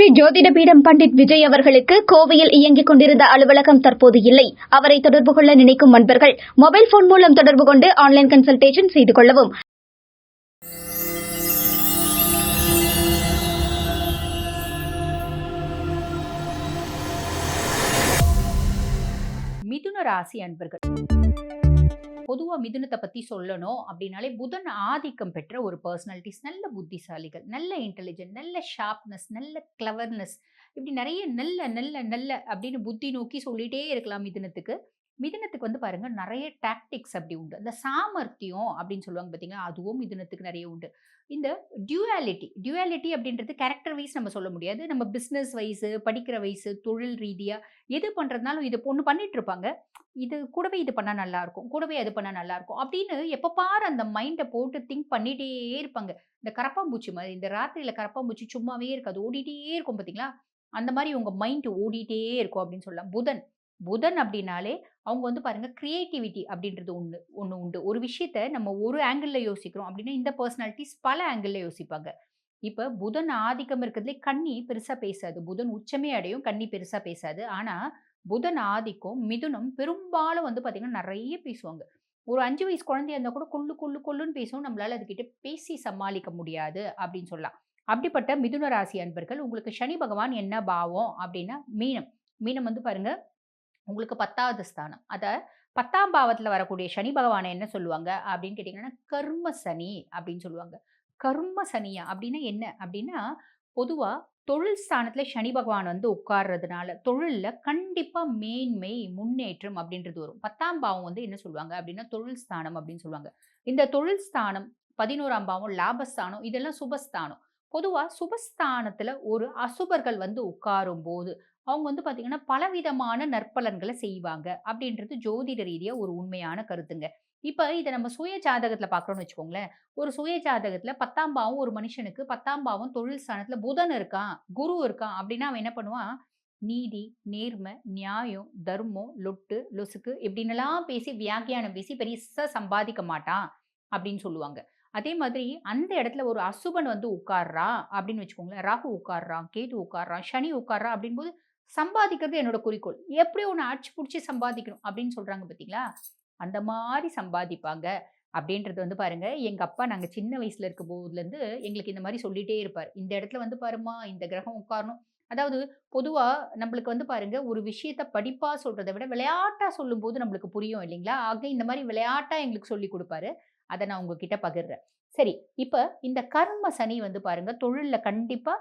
ஸ்ரீ ஜோதிடபீடம் பண்டிட் விஜய் அவர்களுக்கு கோவையில் இயங்கிக் கொண்டிருந்த அலுவலகம் தற்போது இல்லை. அவரை தொடர்பு கொள்ள நினைக்கும் நண்பர்கள் மொபைல் போன் மூலம் தொடர்பு கொண்டு ஆன்லைன் கன்சல்டேஷன் செய்து கொள்ளவும். மிதுன ராசி அன்பர்கள். பொதுவா மிதுனத்தை பத்தி சொல்லணும் அப்படின்னாலே புதன் ஆதிக்கம் பெற்ற ஒரு பர்சனாலிட்டிஸ் நல்ல புத்திசாலிகள் நல்ல இன்டெலிஜென்ட் நல்ல ஷார்ப்னஸ் நல்ல கிளவர்னஸ் இப்படி நிறைய நல்ல நல்ல நல்ல அப்படின்னு புத்தி நோக்கி சொல்லிட்டே இருக்கலாம் மிதுனத்துக்கு. மிதுனத்துக்கு வந்து பாருங்க நிறைய டாக்டிக்ஸ் அப்படி உண்டு. அந்த சாமர்த்தியம் அப்படின்னு சொல்லுவாங்க பார்த்தீங்களா அதுவும் மிதுனத்துக்கு நிறைய உண்டு. இந்த டியூவாலிட்டி டியூவாலிட்டி அப்படின்றது கேரக்டர் வைஸ் நம்ம சொல்ல முடியாது. நம்ம பிஸ்னஸ் வைஸு படிக்கிற வயசு தொழில் ரீதியாக எது பண்ணுறதுனாலும் இது ஒன்று பண்ணிட்டு இருப்பாங்க. இது கூடவே இது பண்ணால் நல்லாயிருக்கும் கூடவே அது பண்ணால் நல்லாயிருக்கும் அப்படின்னு எப்போ பாரு அந்த மைண்டை போட்டு திங்க் பண்ணிகிட்டே இருப்பாங்க. இந்த கரப்பாம்பூச்சி மாதிரி இந்த ராத்திரியில் கரப்பாம்பூச்சி சும்மாவே இருக்காது ஓடிட்டே இருக்கும் பார்த்தீங்களா அந்த மாதிரி உங்கள் மைண்டு ஓடிட்டே இருக்கும் அப்படின்னு சொல்லலாம். புதன் புதன் அப்படின்னாலே அவங்க வந்து பாருங்க கிரியேட்டிவிட்டி அப்படின்றது ஒன்று ஒன்று உண்டு. ஒரு விஷயத்த நம்ம ஒரு ஆங்கிளில் யோசிக்கிறோம் அப்படின்னா இந்த பர்சனாலிட்டிஸ் பல ஆங்கிளில் யோசிப்பாங்க. இப்போ புதன் ஆதிக்கம் இருக்கிறதுலே கண்ணி பெருசாக பேசாது. புதன் உச்சமே அடையும் கண்ணி பெருசாக பேசாது. ஆனால் புதன் ஆதிக்கம் மிதுனம் பெரும்பாலும் வந்து பார்த்திங்கன்னா நிறைய பேசுவாங்க. ஒரு அஞ்சு வயசு குழந்தையா இருந்தால் கூட கொள்ளு கொள்ளு கொள்ளுன்னு பேசுவோம் நம்மளால அதுக்கிட்ட பேசி சமாளிக்க முடியாது அப்படின்னு சொல்லலாம். அப்படிப்பட்ட மிதுன ராசி அன்பர்கள் உங்களுக்கு சனி பகவான் என்ன பாவம் அப்படின்னா மீனம். மீனம் வந்து பாருங்க உங்களுக்கு பத்தாவது ஸ்தானம். அதை பத்தாம் பாவத்தில் வரக்கூடிய சனி பகவானை என்ன சொல்லுவாங்க? அப்படின்னு கேட்டிங்கன்னா கர்ம சனி அப்படின்னு சொல்லுவாங்க. கர்ம சனியா அப்படின்னா என்ன? அப்படின்னா பொதுவாக தொழில் ஸ்தானத்தில் சனி பகவான் வந்து உட்கார்றதுனால தொழிலில் கண்டிப்பாக மேன்மை முன்னேற்றம் அப்படின்றது வரும். பத்தாம் பாவம் வந்து என்ன சொல்லுவாங்க? அப்படின்னா தொழில் ஸ்தானம் அப்படின்னு சொல்லுவாங்க. இந்த தொழில் ஸ்தானம் பதினோராம் பாவம் லாபஸ்தானம் இதெல்லாம் சுபஸ்தானம். பொதுவாக சுபஸ்தானத்தில் ஒரு அசுபர்கள் வந்து உட்காரும் போது அவங்க வந்து பார்த்திங்கன்னா பலவிதமான நற்பலன்களை செய்வாங்க. அப்படின்றது ஜோதிட ரீதியாக ஒரு உண்மையான கருத்துங்க. இப்போ இதை நம்ம சுய ஜாதகத்தில் பார்க்குறோம்னு வச்சுக்கோங்களேன். ஒரு சுய ஜாதகத்தில் பத்தாம் பாவம் ஒரு மனுஷனுக்கு பத்தாம் பாவம் தொழில் ஸ்தானத்தில் புதன் இருக்கான் குரு இருக்கான் அப்படின்னா அவன் என்ன பண்ணுவான்? நீதி நேர்மை நியாயம் தர்மம் லொட்டு லொசுக்கு இப்படின்னுலாம் பேசி வியாக்கியானம் பேசி பெருசாக சம்பாதிக்க மாட்டான் அப்படின்னு சொல்லுவாங்க. அதே மாதிரி அந்த இடத்துல ஒரு அசுபன் வந்து உட்கார்றான் அப்படின்னு வச்சுக்கோங்களேன். ராகு உட்கார்றான் கேது உட்கார்றான் சனி உட்கார்றான் அப்படின்போது சம்பாதிக்கிறது என்னோட குறிக்கோள். எப்படி ஒன்று அடிச்சு பிடிச்சி சம்பாதிக்கணும் அப்படின்னு சொல்கிறாங்க பார்த்தீங்களா அந்த மாதிரி சம்பாதிப்பாங்க. அப்படின்றது வந்து பாருங்க எங்கள் அப்பா நாங்கள் சின்ன வயசில் இருக்க போதுலேருந்து எங்களுக்கு இந்த மாதிரி சொல்லிகிட்டே இருப்பார். இந்த இடத்துல வந்து பாருமா இந்த கிரகம் உட்காரணும். அதாவது பொதுவாக நம்மளுக்கு வந்து பாருங்க ஒரு விஷயத்த படிப்பாக சொல்கிறத விட விளையாட்டாக சொல்லும்போது நம்மளுக்கு புரியும் இல்லைங்களா? ஆக இந்த மாதிரி விளையாட்டாக எங்களுக்கு சொல்லி கொடுப்பாரு. அதை நான் உங்ககிட்ட பகிர்றேன். சரி இப்போ இந்த கர்ம சனி வந்து பாருங்க தொழிலில் கண்டிப்பாக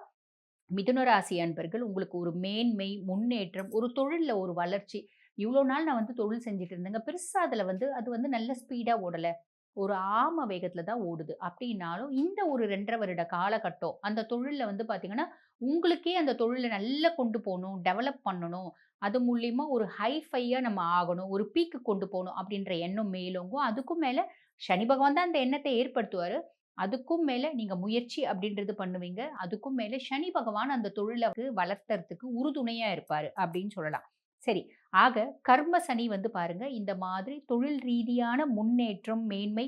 மிதுனராசி அன்பர்கள் உங்களுக்கு ஒரு மேன்மை முன்னேற்றம் ஒரு தொழிலில் ஒரு வளர்ச்சி. இவ்வளோ நாள் நான் வந்து தொழில் செஞ்சுட்டு இருந்தேங்க. பெருசாக அதில் வந்து அது வந்து நல்ல ஸ்பீடாக ஓடலை. ஒரு ஆம வேகத்தில் தான் ஓடுது. அப்படின்னாலும் இந்த ஒரு ரெண்டரை வருட காலகட்டம் அந்த தொழிலில் வந்து பார்த்தீங்கன்னா உங்களுக்கே அந்த தொழிலை நல்லா கொண்டு போகணும் டெவலப் பண்ணணும். அது மூலியமா ஒரு ஹைஃபையாக நம்ம ஆகணும் ஒரு பீக்கு கொண்டு போகணும் அப்படின்ற எண்ணம் மேலோங்கும். அதுக்கும் மேலே சனி பகவான் தான் அந்த எண்ணத்தை ஏற்படுத்துவார். அதுக்கும் மேலே நீங்கள் முயற்சி அப்படின்றது பண்ணுவீங்க. அதுக்கும் மேலே சனி பகவான் அந்த தொழிலுக்கு வளர்த்துறதுக்கு உறுதுணையாக இருப்பார் அப்படின்னு சொல்லலாம். சரி ஆக கர்ம சனி வந்து பாருங்க இந்த மாதிரி தொழில் ரீதியான முன்னேற்றம் மேன்மை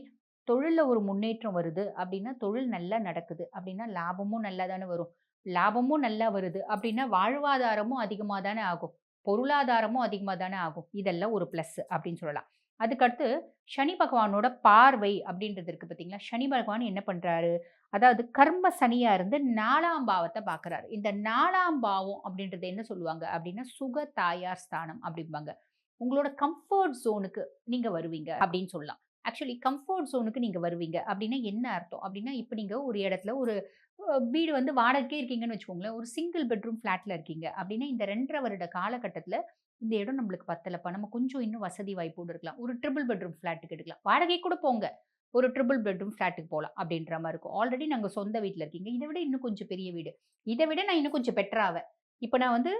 தொழிலில் ஒரு முன்னேற்றம் வருது அப்படின்னா தொழில் நல்லா நடக்குது. அப்படின்னா லாபமும் நல்லா தானே வரும். லாபமும் நல்லா வருது அப்படின்னா வாழ்வாதாரமும் அதிகமாக தானே ஆகும். பொருளாதாரமும் அதிகமாக தானே ஆகும். இதெல்லாம் ஒரு ப்ளஸ் அப்படின்னு சொல்லலாம். அதுக்கடுத்து சனி பகவானோட பார்வை அப்படின்றது இருக்கு பார்த்தீங்களா சனி பகவான் என்ன பண்ணுறாரு அதாவது கர்ம சனியாக இருந்து நாலாம் பாவத்தை பார்க்குறாரு இந்த நாலாம் பாவம் அப்படின்றது என்ன சொல்லுவாங்க? அப்படின்னா சுக தாயார் ஸ்தானம் அப்படிம்பாங்க. உங்களோட கம்ஃபர்ட் ஜோனுக்கு நீங்கள் வருவீங்க அப்படின்னு சொல்லலாம். ஆக்சுவலி கம்ஃபர்ட் ஜோனுக்கு நீங்கள் வருவீங்க அப்படின்னா என்ன அர்த்தம்? அப்படின்னா இப்போ நீங்கள் ஒரு இடத்துல ஒரு வீடு வந்து வாடகைக்கே இருக்கீங்கன்னு வச்சுக்கோங்களேன். ஒரு சிங்கிள் பெட்ரூம் ஃப்ளாட்டில் இருக்கீங்க. அப்படின்னா இந்த ரெண்டரை வருட காலகட்டத்தில் இந்த இடம் நம்மளுக்கு பத்தலப்பா. நம்ம கொஞ்சம் இன்னும் வசதி வாய்ப்போடு இருக்கலாம். ஒரு ட்ரிபிள் பெட்ரூம் ஃப்ளாட்டுக்கு எடுக்கலாம். வாடகை கூட போங்க. ஒரு ட்ரிபிள் பெட்ரூம் ஃப்ளாட்டுக்கு போகலாம் அப்படின்ற மாதிரி இருக்கும். ஆல்ரெடி நாங்கள் சொந்த வீட்டில் இருக்கீங்க. இதை விட இன்னும் கொஞ்சம் பெரிய வீடு. இதை விட நான் இன்னும் கொஞ்சம் பெட்டராவேன் இப்போ நான் வந்து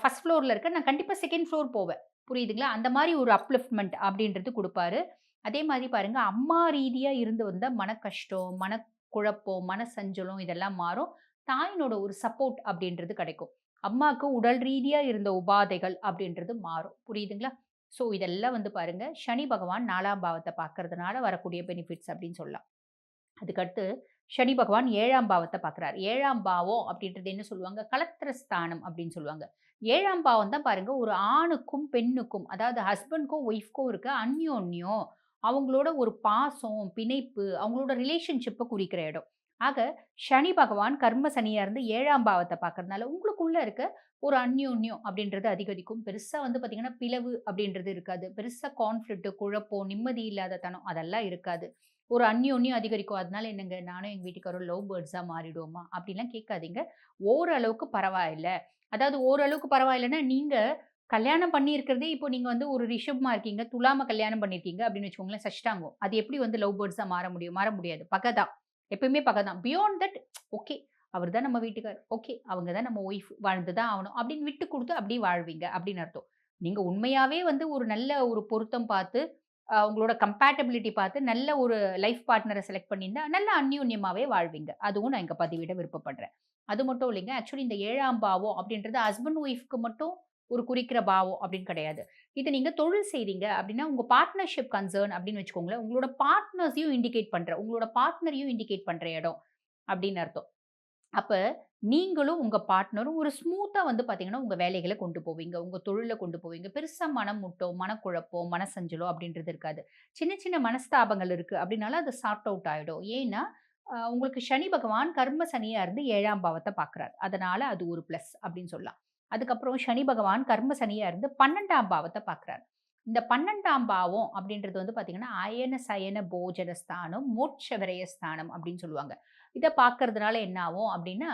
ஃபஸ்ட் ஃப்ளோரில் இருக்கேன். நான் கண்டிப்பாக செகண்ட் ஃப்ளோர் போவேன். புரியுதுங்களா? அந்த மாதிரி ஒரு அப்லிஃப்ட்மெண்ட் அப்படின்றது கொடுப்பாரு. அதே மாதிரி பாருங்கள் அம்மா ரீதியாக இருந்து வந்த மன கஷ்டம் மன குழப்பம் மன சஞ்சலம் இதெல்லாம் மாறும். தாயினோட ஒரு சப்போர்ட் அப்படின்றது கிடைக்கும். அம்மாவுக்கு உடல் ரீதியாக இருந்த உபாதைகள் அப்படின்றது மாறும். புரியுதுங்களா? ஸோ இதெல்லாம் வந்து பாருங்க. சனி பகவான் நாலாம் பாவத்தை பார்க்கறதுனால வரக்கூடிய பெனிஃபிட்ஸ் அப்படின்னு சொல்லலாம். அதுக்கடுத்து சனி பகவான் ஏழாம் பாவத்தை பார்க்குறாரு. ஏழாம் பாவம் அப்படின்றது என்ன சொல்லுவாங்க? கலத்திரஸ்தானம் அப்படின்னு சொல்லுவாங்க. ஏழாம் பாவம் தான் பாருங்க ஒரு ஆணுக்கும் பெண்ணுக்கும் அதாவது ஹஸ்பண்ட்க்கும் ஒய்ஃப்க்கும் இருக்க அந்யோன்யம் அவங்களோட ஒரு பாசம் பிணைப்பு அவங்களோட ரிலேஷன்ஷிப்பை குறிக்கிற இடம். ஆக சனி பகவான் கர்ம சனியாக இருந்து ஏழாம் பாவத்தை பார்க்கறதுனால உங்களுக்குள்ளே இருக்க ஒரு அந்யோன்யம் அப்படின்றது அதிகரிக்கும். பெருசாக வந்து பார்த்தீங்கன்னா பிளவு அப்படின்றது இருக்காது. பெருசாக கான்ஃப்ளிக்ட்டு குழப்பம் நிம்மதி இல்லாத தனம் அதெல்லாம் இருக்காது. ஒரு அந்யோன்யம் அதிகரிக்கும். அதனால என்னங்க? நானும் எங்கள் வீட்டுக்காரரும் லவ் பேர்ட்ஸாக மாறிடுவோமா? அப்படிலாம் கேட்காதீங்க. ஓரளவுக்கு பரவாயில்லை. அதாவது ஓரளவுக்கு பரவாயில்லைன்னா நீங்கள் கல்யாணம் பண்ணியிருக்கிறதே இப்போ நீங்கள் வந்து ஒரு ரிஷபமாக இருக்கீங்க. துலாம கல்யாணம் பண்ணியிருக்கீங்க அப்படின்னு வச்சுக்கோங்களேன் சஷ்டாங்கம். அது எப்படி வந்து லவ் பேர்ட்ஸாக மாற முடியும்? மாற முடியாது. பகதா எப்பயுமே தான் பியாண்ட் தட் ஓகே அவர் தான் நம்ம வீட்டுக்கார். ஓகே அவங்க தான் நம்ம ஒய்ஃப் வாழ்ந்து தான் ஆகணும். அப்படின்னு விட்டு கொடுத்து அப்படியே வாழ்வீங்க அப்படின்னு அர்த்தம். நீங்கள் உண்மையாகவே வந்து ஒரு நல்ல ஒரு பொருத்தம் பார்த்து உங்களோட கம்பேட்டபிலிட்டி பார்த்து நல்ல ஒரு லைஃப் பார்ட்னரை செலக்ட் பண்ணியிருந்தா நல்ல அந்யூன்யமாகவே வாழ்வீங்க. அதுவும் நான் இங்கே பதிவிட விருப்பப்படுறேன். அது மட்டும் இல்லைங்க ஆக்சுவலி இந்த ஏழாம் பாவம் அப்படின்றது ஹஸ்பண்ட் ஒய்ஃப்க்கு மட்டும் ஒரு குறிக்கிற பாவம் அப்படின்னு கிடையாது. இது நீங்கள் தொழில் செய்கிறீங்க அப்படின்னா உங்கள் பார்ட்னர்ஷிப் கன்சர்ன் அப்படின்னு வச்சுக்கோங்களேன் உங்களோட பார்ட்னர்ஸையும் இண்டிகேட் பண்ணுற உங்களோட பார்ட்னரையும் இண்டிகேட் பண்ணுற இடம் அப்படின்னு அர்த்தம். அப்போ நீங்களும் உங்கள் பார்ட்னரும் ஒரு ஸ்மூத்தாக வந்து பார்த்தீங்கன்னா உங்கள் வேலைகளை கொண்டு போவீங்க. உங்கள் தொழிலை கொண்டு போவீங்க. பெருசாக மனம் முட்டோ மனக்குழப்போ மனசஞ்சலோ அப்படின்றது இருக்காது. சின்ன சின்ன மனஸ்தாபங்கள் இருக்குது அப்படின்னால அது சார்ட் அவுட் ஆகிடும் ஏன்னா உங்களுக்கு சனி பகவான் கர்ம சனியாக இருந்து ஏழாம் பாவத்தை பார்க்குறாரு அதனால் அது ஒரு ப்ளஸ் அப்படின்னு சொல்லலாம். அதுக்கப்புறம் சனி பகவான் கர்ம சனியாக இருந்து பன்னெண்டாம் பாவத்தை பார்க்கறாரு. இந்த பன்னெண்டாம் பாவம் அப்படின்றது வந்து பார்த்தீங்கன்னா அயன சயன போஜன ஸ்தானம் மோட்ச விரயஸ்தானம் அப்படின்னு சொல்லுவாங்க. இதை பார்க்கறதுனால என்ன ஆகும் அப்படின்னா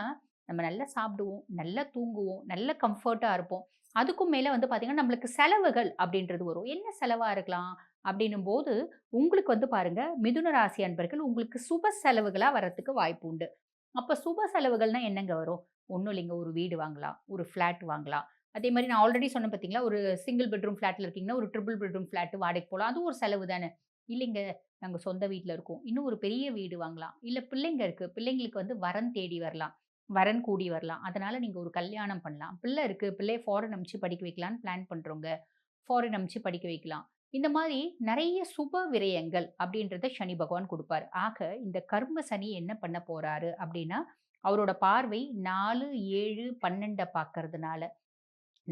நம்ம நல்லா சாப்பிடுவோம் நல்லா தூங்குவோம் நல்ல கம்ஃபர்ட்டாக இருப்போம். அதுக்கும் மேலே வந்து பார்த்திங்கன்னா நம்மளுக்கு செலவுகள் அப்படின்றது வரும். என்ன செலவாக இருக்கலாம் அப்படின்னும் போது உங்களுக்கு வந்து பாருங்க மிதுன ராசி அன்பர்கள் உங்களுக்கு சுப செலவுகளாக வரத்துக்கு வாய்ப்பு உண்டு. அப்போ சுப செலவுகள்னால் என்னங்க வரும்? ஒன்றும் இல்லைங்க. ஒரு வீடு வாங்கலாம் ஒரு ஃப்ளாட் வாங்கலாம். அதே மாதிரி நான் ஆல்ரெடி சொன்னேன் பார்த்தீங்களா ஒரு சிங்கிள் பெட்ரூம் ஃப்ளாட்டில் இருக்கீங்கன்னா ஒரு ட்ரிபிள் பெட்ரூம் ஃப்ளாட்டு வாடகைக்கு போகலாம். அதுவும் ஒரு செலவு தானே. இல்லைங்க நாங்கள் சொந்த வீட்டில் இருக்கோம். இன்னும் ஒரு பெரிய வீடு வாங்கலாம். இல்லை பிள்ளைங்க இருக்குது பிள்ளைங்களுக்கு வந்து வரன் தேடி வரலாம். வரன் கூடி வரலாம். அதனால் நீங்கள் ஒரு கல்யாணம் பண்ணலாம். பிள்ளை இருக்குது பிள்ளைய ஃபாரின் அனுப்பிச்சு படிக்க வைக்கலான்னு பிளான் பண்ணுறோங்க ஃபாரின் அனுப்பிச்சு படிக்க வைக்கலாம். இந்த மாதிரி நிறைய சுப விரயங்கள் அப்படின்றத சனி பகவான் கொடுப்பாரு. ஆக இந்த கர்ம சனி என்ன பண்ண போறாரு அப்படின்னா அவரோட பார்வை நாலு ஏழு பன்னெண்டை பார்க்கறதுனால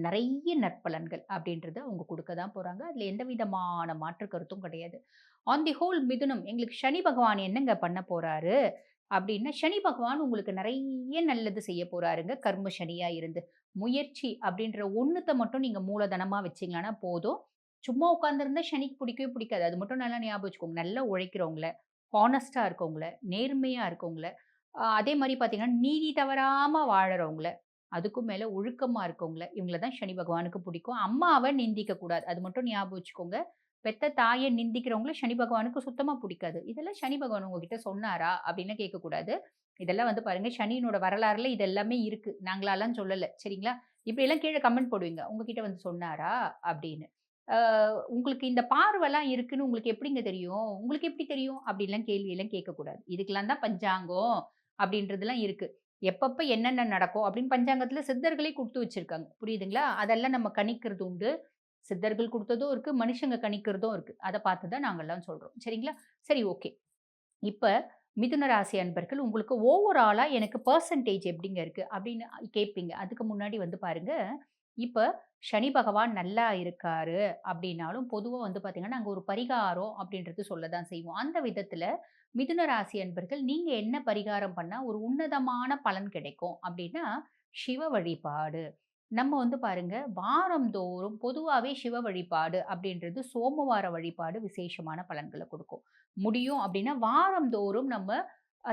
நிறைய நற்பலன்கள் அப்படின்றத அவங்க கொடுக்க தான் போறாங்க. அதுல எந்த விதமான மாற்று கருத்தும் கிடையாது. ஆன் தி ஹோல் மிதுனம் எங்களுக்கு சனி பகவான் என்னங்க பண்ண போறாரு அப்படின்னா சனி பகவான் உங்களுக்கு நிறைய நல்லது செய்ய போறாருங்க கர்ம சனியா இருந்து. முயற்சி அப்படின்ற ஒன்றுத்தை மட்டும் நீங்க மூலதனமா வச்சீங்கன்னா போதும். சும்மா உட்காந்துருந்தா சனிக்கு பிடிக்கவே பிடிக்காது. அது மட்டும் நல்லா ஞாபகம் வச்சுக்கோங்க. நல்லா உழைக்கிறவங்கள ஹானஸ்டாக இருக்கவங்கள நேர்மையாக இருக்கவங்கள அதே மாதிரி பார்த்தீங்கன்னா நீதி தவறாமல் வாழறவங்கள அதுக்கும் மேலே ஒழுக்கமாக இருக்கவங்கள இவங்கள தான் சனி பகவானுக்கு பிடிக்கும். அம்மாவை நிந்திக்கக்கூடாது அது மட்டும் ஞாபகம் வச்சுக்கோங்க. பெத்த தாயை நிந்திக்கிறவங்கள சனி பகவானுக்கு சுத்தமாக பிடிக்காது. இதெல்லாம் சனி பகவான் உங்ககிட்ட சொன்னாரா? அப்படின்னு கேட்கக்கூடாது. இதெல்லாம் வந்து பாருங்க சனியினோட வரலாறுல இது எல்லாமே இருக்கு. நாங்களாலாம் சொல்லலை. சரிங்களா? இப்படியெல்லாம் கீழே கமெண்ட் போடுவீங்க. உங்ககிட்ட வந்து சொன்னாரா? அப்படின்னு. உங்களுக்கு இந்த பார்வைலாம் இருக்குன்னு உங்களுக்கு எப்படிங்க தெரியும்? உங்களுக்கு எப்படி தெரியும்? அப்படின்லாம் கேள்வியெல்லாம் கேட்கக்கூடாது. இதுக்கெல்லாம் தான் பஞ்சாங்கம் அப்படின்றதுலாம் இருக்கு. எப்பப்ப என்னென்ன நடக்கும்? அப்படின்னு பஞ்சாங்கத்தில் சித்தர்களே கொடுத்து வச்சிருக்காங்க. புரியுதுங்களா? அதெல்லாம் நம்ம கணிக்கிறது உண்டு. சித்தர்கள் கொடுத்ததும் இருக்குது மனுஷங்க கணிக்கிறதும் இருக்குது அதை பார்த்து தான் நாங்கெல்லாம் சொல்கிறோம் சரிங்களா? சரி ஓகே. இப்போ மிதுன ராசி அன்பர்கள் உங்களுக்கு ஓவராலாக எனக்கு பர்சன்டேஜ் எப்படிங்க இருக்குது அப்படின்னு கேட்பீங்க. அதுக்கு முன்னாடி வந்து பாருங்கள் இப்போ சனி பகவான் நல்லா இருக்காரு அப்படின்னாலும் பொதுவாக வந்து பார்த்தீங்கன்னா நாங்கள் ஒரு பரிகாரம் அப்படின்றது சொல்ல தான் செய்வோம். அந்த விதத்தில் மிதுன ராசி அன்பர்கள் நீங்கள் என்ன பரிகாரம் பண்ணால் ஒரு உன்னதமான பலன் கிடைக்கும் அப்படின்னா சிவ வழிபாடு. நம்ம வந்து பாருங்க வாரந்தோறும் பொதுவாகவே சிவ வழிபாடு அப்படின்றது சோமவார வழிபாடு விசேஷமான பலன்களை கொடுக்கும். முடியும் அப்படின்னா வாரந்தோறும் நம்ம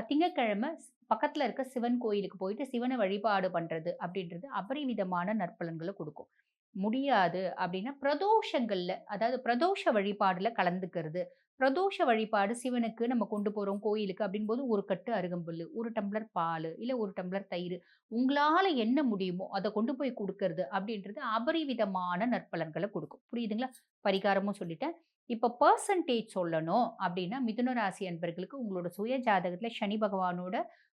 திங்கக்கிழமை பக்கத்தில் இருக்க சிவன் கோயிலுக்கு போயிட்டு சிவனை வழிபாடு பண்ணுறது அப்படின்றது அபரிவிதமான நற்பலன்களை கொடுக்கும். முடியாது அப்படின்னா பிரதோஷங்களில் அதாவது பிரதோஷ வழிபாடில் கலந்துக்கிறது. பிரதோஷ வழிபாடு சிவனுக்கு நம்ம கொண்டு போகிறோம் கோயிலுக்கு அப்படின் போது ஒரு கட்டு அருகம்புல் ஒரு டம்ளர் பால் இல்லை ஒரு டம்ளர் தயிர். உங்களால் என்ன முடியுமோ அதை கொண்டு போய் கொடுக்கறது அப்படின்றது அபரிவிதமான நற்பலன்களை கொடுக்கும். புரியுதுங்களா? பரிகாரமும் சொல்லிட்டேன். இப்போ பர்சன்டேஜ் சொல்லணும் அப்படின்னா மிதுன ராசி அன்பர்களுக்கு உங்களோட சுய ஜாதகத்தில் சனி பகவானோட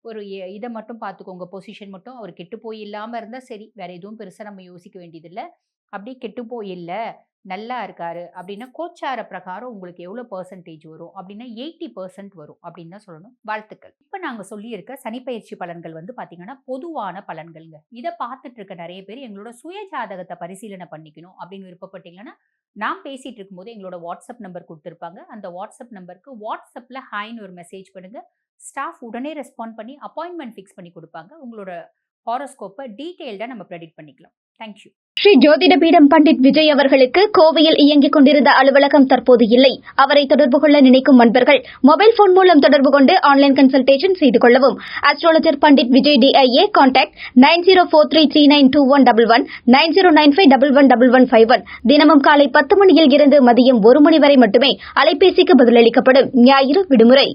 ஒரு இதை மட்டும் பார்த்துக்கோங்க பொசிஷன் மட்டும். அவர் கெட்டு போய் இல்லாமல் இருந்தால் சரி வேற எதுவும் பெருசாக நம்ம யோசிக்க வேண்டியதில்லை. அப்படி கெட்டு போய் இல்லை நல்லா இருக்காரு அப்படின்னா கோச்சார பிரகாரம் உங்களுக்கு எவ்வளோ பர்சன்டேஜ் வரும்? அப்படின்னா எயிட்டி பர்சன்ட் வரும் அப்படின்னு தான் சொல்லணும். வாழ்த்துக்கள். இப்போ நாங்கள் சொல்லியிருக்க சனிப்பயிற்சி பலன்கள் வந்து பார்த்தீங்கன்னா பொதுவான பலன்கள்ங்க. இதை பார்த்துட்டு இருக்க நிறைய பேர் எங்களோட சுய ஜாதகத்தை பரிசீலனை பண்ணிக்கணும் அப்படின்னு விருப்பப்பட்டீங்கன்னா நான் பேசிகிட்டு இருக்கும்போது எங்களோட வாட்ஸ்அப் நம்பர் கொடுத்துருப்பாங்க. அந்த வாட்ஸ்அப் நம்பருக்கு வாட்ஸ்அப்பில் ஹாய்னு ஒரு மெசேஜ் பண்ணுங்கள் ஸ்டாஃப் உடனே ரெஸ்பாண்ட் பண்ணி அப்பாயின்மெண்ட் ஃபிக்ஸ் பண்ணி கொடுப்பாங்க. உங்களோட ஹாரோஸ்கோப்பை டீட்டெயில்டாக நம்ம ப்ரெடிக்ட் பண்ணிக்கலாம். தேங்க்யூ ஸ்ரீ ஜோதிட பீடம் பண்டிட் விஜய் அவர்களுக்கு கோவையில் இயங்கிக் கொண்டிருந்த அலுவலகம் தற்போது இல்லை. அவரை தொடர்பு கொள்ள நினைக்கும் நண்பர்கள் மொபைல் போன் மூலம் தொடர்பு கொண்டு ஆன்லைன் கன்சல்டேஷன் செய்து கொள்ளவும். Astrologer Pandit Vijay DIA contact nine zero four three three nine two one double one nine zero nine five double one double one five one. தினமும் காலை பத்து மணியில் இருந்து மதியம் ஒரு மணி வரை மட்டுமே அலைபேசிக்கு பதிலளிக்கப்படும் ஞாயிறு விடுமுறை.